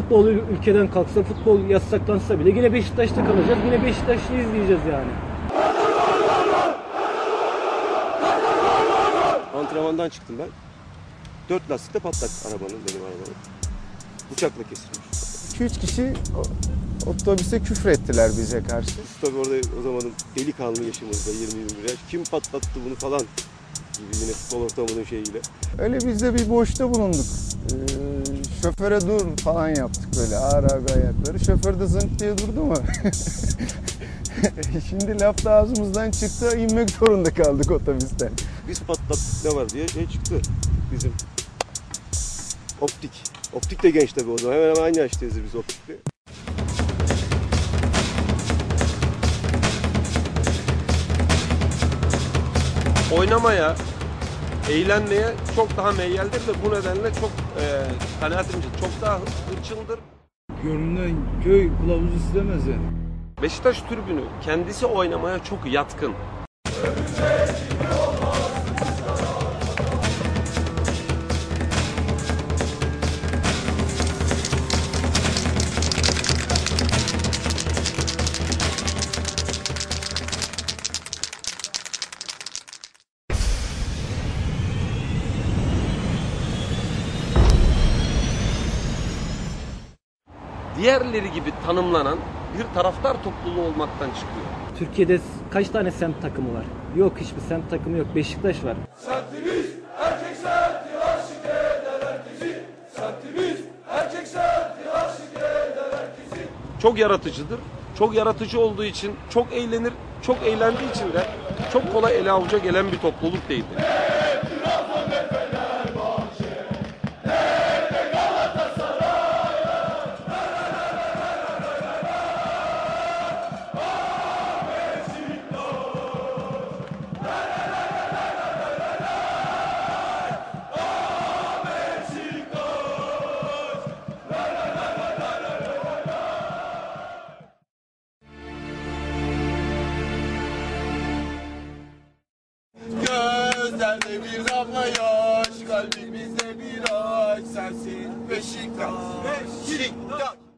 futbol ülkeden kalksa, futbol yasaklansa bile yine Beşiktaş'ta kalacağız. Yine Beşiktaş'ı izleyeceğiz yani. Antrenmandan çıktım ben. Dört lastikte patlak arabanın benim arabanın. Bıçakla kesilmiş. 2-3 kişi otobüse küfür ettiler bize karşı. Tabii orada o zamanın delikanlı yaşımızda 20-21 yaş. Kim patlattı bunu falan gibi yine futbol ortamının şeyiyle. Öyle biz de bir boşta bulunduk. Ee, şoföre dur falan yaptık böyle ağır ağır ayakları. Şoför de zınk diye durdu mu? Şimdi laf da ağzımızdan çıktı inmek zorunda kaldık otobüsten. Biz patlattık ne var diye şey çıktı bizim. Optik. Optik de genç tabii o zaman. Hemen hemen aynı yaştayız biz optikle. oynamaya, eğlenmeye çok daha meyyaldir ve bu nedenle çok e, kanaatimce çok daha hırçındır. Gönlünden köy kılavuzu istemez yani. Beşiktaş tribünü kendisi oynamaya çok yatkın. Diğerleri gibi tanımlanan bir taraftar topluluğu olmaktan çıkıyor. Türkiye'de kaç tane semt takımı var? Yok hiçbir semt takımı yok. Beşiktaş var. çok yaratıcıdır. Çok yaratıcı olduğu için çok eğlenir. Çok eğlendiği için de çok kolay ele avuca gelen bir topluluk değildir. kalbimize bir aç sensin. Beşiktaş. Beşiktaş.